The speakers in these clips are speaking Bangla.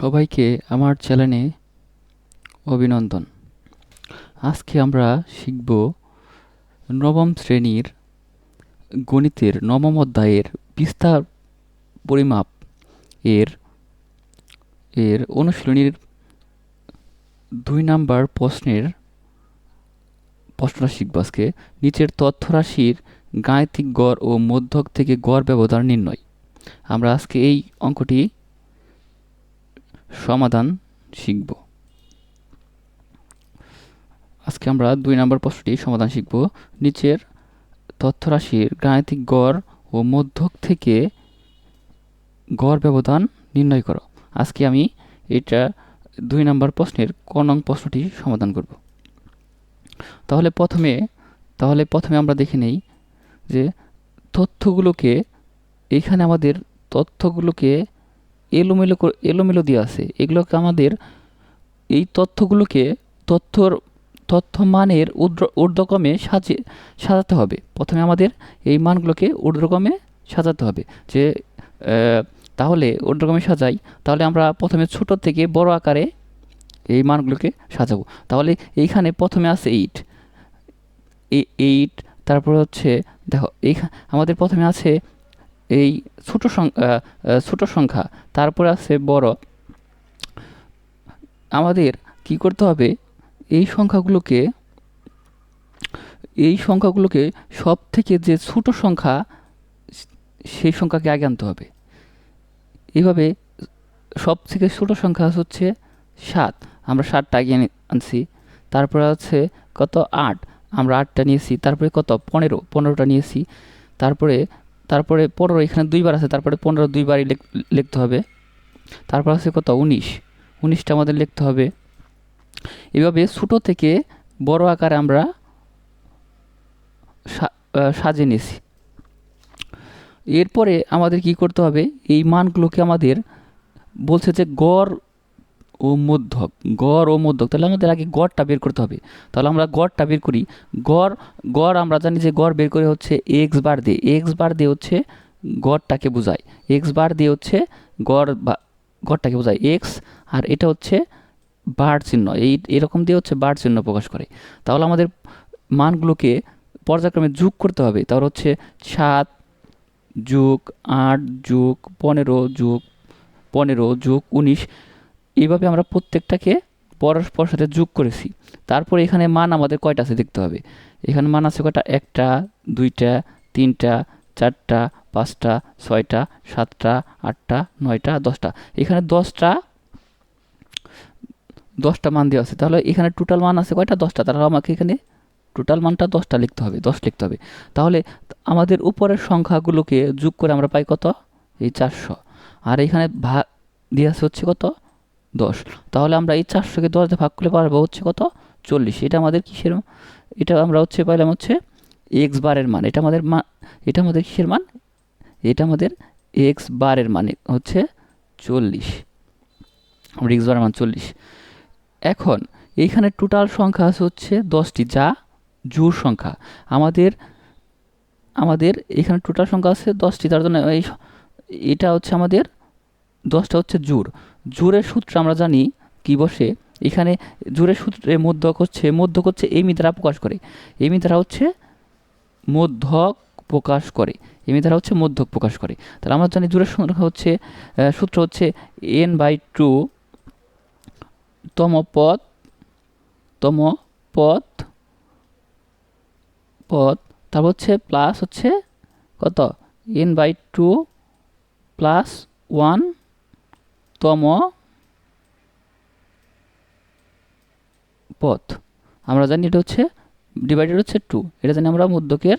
সবাইকে আমার চ্যানেলে অভিনন্দন। আজকে আমরা শিখব নবম শ্রেণির গণিতের নবম অধ্যায়ের বিস্তার পরিমাপ এর এর অনুশীলনীর দুই নাম্বার প্রশ্নের প্রশ্নটা শিখব আজকে। নিচের তথ্যরাশির গাণিতিক গড় ও মধ্যক থেকে গড় ব্যবধান নির্ণয়। আমরা আজকে এই অঙ্কটি সমাধান শিখব। আজকে আমরা দুই নম্বর প্রশ্নটি সমাধান শিখব। নিচের তথ্যরাশির গাণিতিক গড় ও মধ্যক থেকে গড় ব্যবধান নির্ণয় করো। আজকে আমি এটা দুই নম্বর প্রশ্নের ক নং প্রশ্নটি সমাধান করব। তাহলে প্রথমে তাহলে প্রথমে আমরা দেখে নেই যে তথ্যগুলোকে এইখানে আমাদের তথ্যগুলোকে এলোমেলো এলোমেলো দিয়ে আছে। এগুলোকে আমাদের এই তথ্যগুলোকে তথ্যর তথ্য মানের ঊর্ধ্ব ঊর্ধ্বক্রমে সাজে সাজাতে হবে। প্রথমে আমাদের এই মানগুলোকে ঊর্ধ্বক্রমে সাজাতে হবে যে তাহলে ঊর্ধ্বক্রমে সাজাই, তাহলে আমরা প্রথমে ছোট থেকে বড় আকারে এই মানগুলোকে সাজাবো। তাহলে এইখানে প্রথমে আছে এইট এইট তারপর হচ্ছে, দেখো এই আমাদের প্রথমে আছে এই ছোট সংখ্যা ছোট সংখ্যা, তারপর আছে বড়। আমাদের কি করতে হবে? এই সংখ্যাগুলোকে এই সংখ্যাগুলোকে সব থেকে যে ছোট সংখ্যা, সেই সংখ্যাকে আগে আনতে হবে। এইভাবে সব থেকে ছোট সংখ্যা হচ্ছে সাত। আমরা সাতটা আগে আনছি। তারপরে আছে কত? আট। আমরা আটটা নিয়েছি। তারপরে কত? পনেরো। পনেরোটা নিয়েছি। তারপরে তারপরে পনেরো, এখানে দুইবার আছে, তারপরে পনেরো দুইবারই লিখ- লিখতে হবে। তারপর আছে কত? উনিশ। উনিশটা আমাদের লিখতে হবে। এভাবে ছোটো থেকে বড় আকারে আমরা সাজিয়ে নিয়েছি। এরপরে আমাদের কি করতে হবে? এই মানগুলোকে আমাদের বলছে যে গড় ও মধ্যক, গড় ও মধ্যক, তাহলে আমাদের আগে গড়টা বের করতে হবে। তাহলে আমরা গড়টা বের করি। গড় গড় আমরা জানি যে গড় বের করে হচ্ছে এক্স বার দিয়ে এক্স বার দিয়ে হচ্ছে গড়টাকে বোঝায়। এক্স বার দিয়ে হচ্ছে গড় বা, গড়টাকে বোঝায় এক্স আর এটা হচ্ছে বার চিহ্ন। এই, এরকম দিয়ে হচ্ছে বার চিহ্ন প্রকাশ করে। তাহলে আমাদের মানগুলোকে পর্যায়ক্রমে যোগ করতে হবে। তাহলে হচ্ছে সাত যোগ আট যোগ পনেরো যোগ পনেরো যোগ উনিশ এইভাবে আমরা প্রত্যেকটাকে পরস্পর সাথে যোগ করেছি। তারপরে এখানে মান আমাদের কয়টা আছে দেখতে হবে। এখানে মান আছে কয়টা? একটা, দুইটা, তিনটা, চারটা, পাঁচটা, ছয়টা, সাতটা, আটটা, নয়টা, দশটা। এখানে দশটা দশটা মান দেওয়া আছে। তাহলে এখানে টোটাল মান আছে কয়টা? দশটা। তাহলে আমাকে এখানে টোটাল মানটা দশটা লিখতে হবে, দশ লিখতে হবে। তাহলে আমাদের উপরের সংখ্যাগুলোকে যোগ করে আমরা পাই কত? এই চারশো। আর এখানে ভা দিয়ে আছে হচ্ছে কত? দশ। তাহলে আমরা এই চারশোকে দশ ভাগ করলে পারব হচ্ছে কত? চল্লিশ। এটা আমাদের কিসের এটা আমরা হচ্ছে পাইলাম হচ্ছে এক্স বারের মান। এটা আমাদের মান এটা আমাদের কিসের মান? এটা আমাদের এক্স বারের মানে হচ্ছে চল্লিশ। আমরা এক্স বারের মান চল্লিশ। এখন এইখানে টোটাল সংখ্যা আছে হচ্ছে দশটি, যা জোর সংখ্যা। আমাদের আমাদের এখানে টোটাল সংখ্যা আছে দশটি, তার জন্য এই এটা হচ্ছে আমাদের, দশটা হচ্ছে জোর জোরের সূত্র আমরা জানি কি বসে? এখানে জোরের সূত্রে মধ্যক হচ্ছে মধ্যক হচ্ছে এমি দ্বারা প্রকাশ করে। এমি দ্বারা হচ্ছে মধ্যক প্রকাশ করে। এমি দ্বারা হচ্ছে মধ্যক প্রকাশ করে। তাহলে আমরা জানি জোরের সংখ্যা হচ্ছে সূত্র হচ্ছে এন বাই টু তম পদ তম পদ পদ। তারপর হচ্ছে প্লাস হচ্ছে কত? N by two plus one তম পথ। আমরা জানি এটা হচ্ছে ডিভাইডেড হচ্ছে টু এটা জানি আমরা মধ্যকের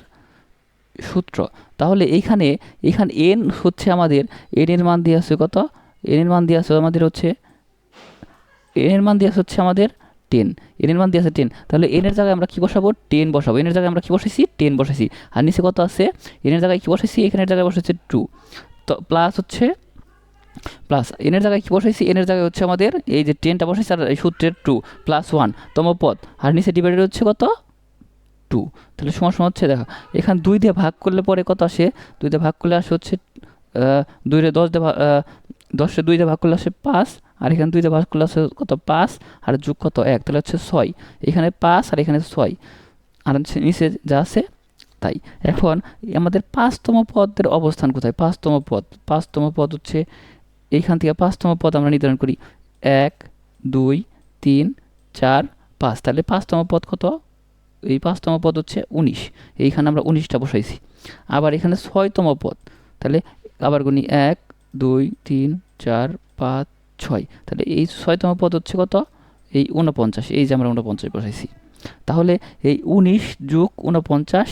সূত্র। তাহলে এইখানে এখানে এন হচ্ছে আমাদের এন এর মান দিয়ে আছে কত? এন এর মান দিয়ে আছে আমাদের হচ্ছে এন এর মান দিয়ে হচ্ছে আমাদের টেন এন এর মান দিয়ে আছে টেন তাহলে এন এর জায়গায় আমরা কি বসাবো? টেন বসাবো। এন এর জায়গায় আমরা কি বসাইছি? টেন বসাইছি। আর নিচে কত আছে? এন এর জায়গায় কি বসাইছি? এখানের জায়গায় বসাইছে টু তো প্লাস হচ্ছে প্লাস এনের জায়গায় কি বসাইছি? এনের জায়গায় হচ্ছে আমাদের এই যে টেনটা বসাইছি আর এই সূত্রের টু প্লাস ওয়ান তম পদ। আর নিচে ডিভাইডেড হচ্ছে কত? টু তাহলে সমান সমান হচ্ছে, দেখো, এখানে দুই দিয়ে ভাগ করলে পরে কত আসে? দুই দিয়ে ভাগ করলে আসে হচ্ছে দুই দিয়ে দশ দিয়ে দশে দুই দিয়ে ভাগ করলে আসে পাঁচ, আর এখানে দুইটা ভাগ করলে আছে কত পাঁচ, আর যোগ কত এক, তাহলে হচ্ছে ছয়। এখানে পাঁচ আর এখানে ছয়। আর নিচে যা আছে, তাই। এখন, আমাদের পাঁচতম পদের অবস্থান কোথায়? পাঁচতম পদ। পাঁচতম পদ হচ্ছে এইখান থেকে পাঁচতম পদ আমরা নির্ধারণ করি। এক, দুই, তিন, চার, পাঁচ। তাহলে পাঁচতম পদ কত? এই পাঁচতম পদ হচ্ছে উনিশ। এইখানে আমরা উনিশটা বসাইছি। আবার এখানে ছয়তম পদ। তাহলে আবার গুনি এক, দুই, তিন, চার, পাঁচ, ছয়। তাহলে এই ছয়তম পদ হচ্ছে কত? এই ঊনপঞ্চাশ। এই যে আমরা ঊনপঞ্চাশ বসাইছি। তাহলে এই উনিশ যোগ ঊনপঞ্চাশ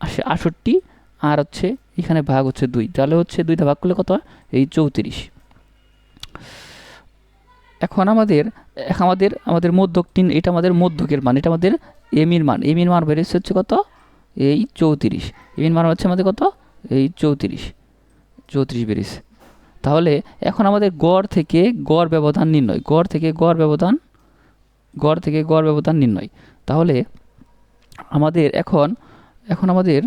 আসে আষট্টি আর হচ্ছে এখানে ভাগ হচ্ছে দুই। তাহলে হচ্ছে দুইটা ভাগ করলে কত? এই চৌত্রিশ। এখন আমাদের আমাদের আমাদের মধ্যক তিন, এটা আমাদের মধ্যকের মান, এটা আমাদের এমির মান। এমির মান বেরিয়েছে হচ্ছে কত? এই চৌত্রিশ। এমির মান হচ্ছে আমাদের কত? এই চৌত্রিশ। চৌত্রিশ বেরিয়েছে তাহলে এখন আমাদের গড় থেকে গড় ব্যবধান নির্ণয়। গড় থেকে গড় ব্যবধান, গড় থেকে গড় ব্যবধান নির্ণয়। তাহলে আমাদের এখন এখন আমাদের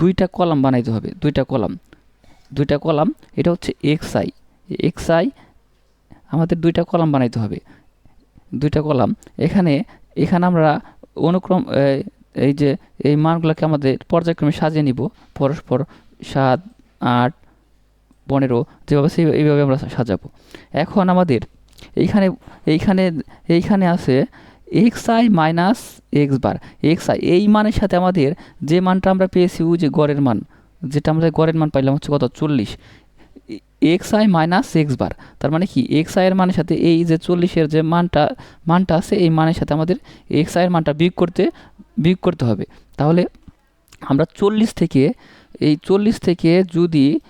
দুইটা কলাম বানাইতে হবে, দুইটা কলাম। দুইটা কলাম, এটা হচ্ছে এক্স আই এক্স আই আমাদের দুইটা কলাম বানাইতে হবে। দুইটা কলাম, এখানে এখানে আমরা অনুক্রম এই যে, এই মানগুলোকে আমাদের পর্যায়ক্রমে সাজিয়ে নিব। পরস্পর সাত, আট, পনেরো, যেভাবে সেই, এইভাবে আমরা সাজাবো। এখন আমাদের এইখানে এইখানে এইখানে আছে X I minus X bar X I এই মানের সাথে আমাদের যে মানটা আমরা পেয়েছি, ওই যে গড়ের মান, যেটা আমরা গড়ের মান পাইলাম হচ্ছে কত? চল্লিশ। X I minus X bar তার মানে কি? এক্স আই এর মানের সাথে এই যে চল্লিশের যে মানটা মানটা আছে, এই মানের সাথে আমাদের এক্সের মানটা বিয়োগ করতে বিয়োগ করতে হবে। তাহলে আমরা চল্লিশ থেকে, এই চল্লিশ থেকে যদি,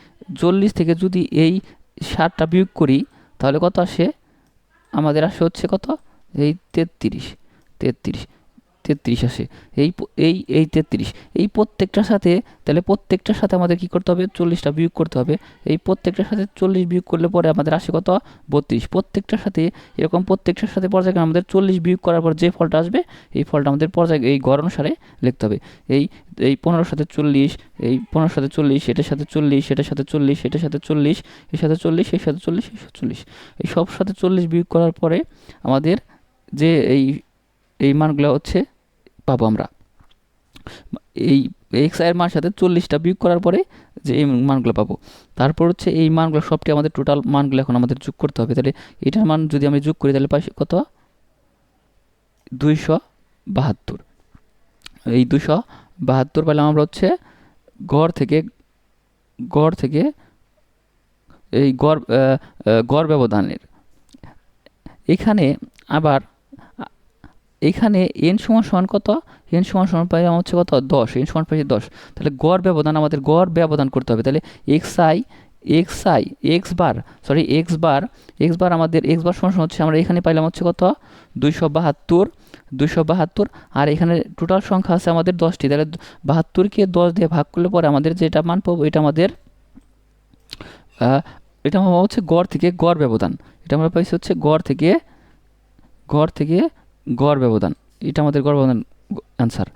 চল্লিশ থেকে যদি এই ষাটটা বিয়োগ করি, তাহলে কত আসে? আমাদের আসে হচ্ছে কত? এই তেত্রিশ তেত্রিশ তেত্রিশ আসে। এই এই এই তেত্রিশ। এই প্রত্যেকটার সাথে, তাহলে প্রত্যেকটার সাথে আমাদের কি করতে হবে? চল্লিশটা বিয়োগ করতে হবে। এই প্রত্যেকটার সাথে চল্লিশ বিয়োগ করলে পরে আমাদের আসে কত? বত্রিশ। প্রত্যেকটার সাথে, এরকম প্রত্যেকটার সাথে পর্যায়ক্রমে আমাদের চল্লিশ বিয়োগ করার পর যে ফলটা আসবে, এই ফলটা আমাদের পর্যায়, এই গড় অনুসারে লিখতে হবে। এই এই পনেরোর সাথে চল্লিশ, এই পনেরোর সাথে চল্লিশ, এটার সাথে চল্লিশ, এটার সাথে চল্লিশ, এটার সাথে চল্লিশ, এর সাথে চল্লিশ, এর সাথে চল্লিশ, এর সাথে চল্লিশ। এই সব সাথে চল্লিশ বিয়োগ করার পরে আমাদের যে এই এই মানগুলো হচ্ছে পাবো আমরা। এই এক্স আয়ের মান সাথে চল্লিশটা বিয়োগ করার পরে যে এই মানগুলো পাবো। তারপর হচ্ছে এই মানগুলো সবটি আমাদের টোটাল মানগুলো এখন আমাদের যোগ করতে হবে। তাহলে এটার মান যদি আমি যোগ করি তাহলে পাই কত? দুইশো বাহাত্তর। এই দুশো বাহাত্তর পেলাম আমরা হচ্ছে গড় থেকে গড় থেকে এই গড় গড় ব্যবধানের। এখানে আবার এখানে এন সমান সমান কত? এন সমান সমান পাই আমার হচ্ছে কত? দশ। এন সমান পাই দশ। তাহলে গড় ব্যবধান আমাদের গড় ব্যবধান করতে হবে। তাহলে X I X I X bar sorry X bar X bar আমাদের এক্স বার সমান হচ্ছে আমরা এখানে পাইলাম হচ্ছে কত? দুইশো বাহাত্তর দুইশো বাহাত্তর। আর এখানে টোটাল সংখ্যা আছে আমাদের দশটি। তাহলে বাহাত্তরকে দশ দিয়ে ভাগ করলে পরে আমাদের যেটা মান পাবো, এটা আমাদের এটা হচ্ছে গড় থেকে গড় ব্যবধান। এটা আমরা পাইছি হচ্ছে গড় থেকে গড় থেকে গড় ব্যবধান, এটা আমাদের গড় ব্যবধান অ্যান্সার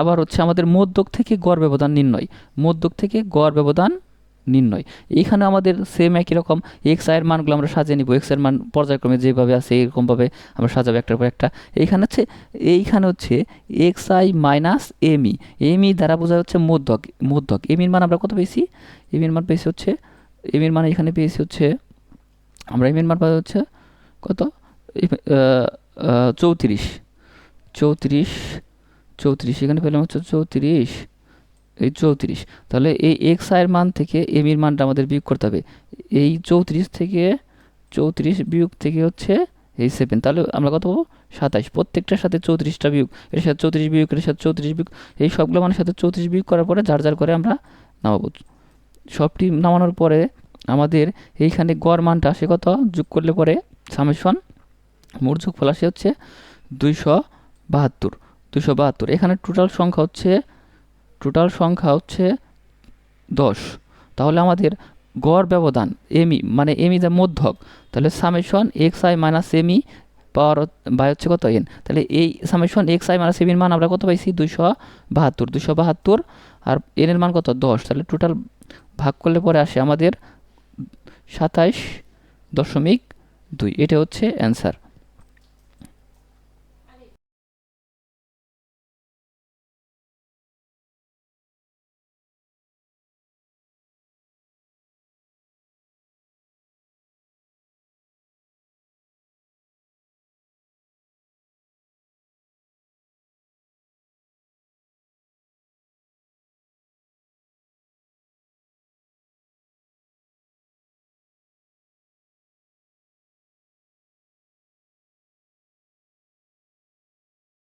আবার হচ্ছে আমাদের মধ্যক থেকে গড় ব্যবধান নির্ণয়, মধ্যক থেকে গড় ব্যবধান নির্ণয়। এখানে আমাদের সেম একই রকম এক্স আয়ের মানগুলো আমরা সাজিয়ে নিব এক্সের মান পর্যায়ক্রমে যেভাবে আছে এরকমভাবে আমরা সাজাবো একটার পর একটা। এইখানে হচ্ছে এইখানে হচ্ছে X I minus M E M E দ্বারা বোঝা হচ্ছে মধ্যক মধ্যক। এমির মান আমরা কত পেয়েছি? এমির মান পেয়েছি হচ্ছে এমির মান এখানে পেয়েছি হচ্ছে, আমরা এমির মান পাই হচ্ছে কত? চৌত্রিশ। চৌত্রিশ চৌত্রিশ, এখানে পেলাম হচ্ছে চৌত্রিশ। এই চৌত্রিশ। তাহলে এই এক্স আয়ের মান থেকে এমির মানটা আমাদের বিয়োগ করতে হবে। এই চৌত্রিশ থেকে চৌত্রিশ বিয়োগ থেকে হচ্ছে এই সেভেন তাহলে আমরা কত পাবো? সাতাইশ প্রত্যেকটার সাথে চৌত্রিশটা বিয়োগ। এর সাথে চৌত্রিশ বিয়োগ এর সাথে চৌত্রিশ বিয়োগ। এই সবগুলো মানের সাথে চৌত্রিশ বিয়োগ করার পরে যার যার করে আমরা নামাবো। সবটি নামানোর পরে আমাদের এইখানে গড় মানটা আসে কত? যোগ করলে পরে সামেশন মোট যোগফল আসে হচ্ছে দুইশো বাহাত্তর দুইশো বাহাত্তর। এখানে টোটাল সংখ্যা হচ্ছে টোটাল সংখ্যা হচ্ছে দশ। তাহলে আমাদের গড় ব্যবধান এমি মানে এমি যা মধ্যক, তাহলে summation X I minus M E power by হচ্ছে কত এন তাহলে এই সামেশন এক্স আই মাইনাস এমির মান আমরা কত পাইছি? দুইশো বাহাত্তর দুইশো বাহাত্তর। আর এন এর মান কত? দশ। তাহলে টোটাল ভাগ করলে পরে আসে আমাদের সাতাইশ দশমিক দুই। এটা হচ্ছে অ্যান্সার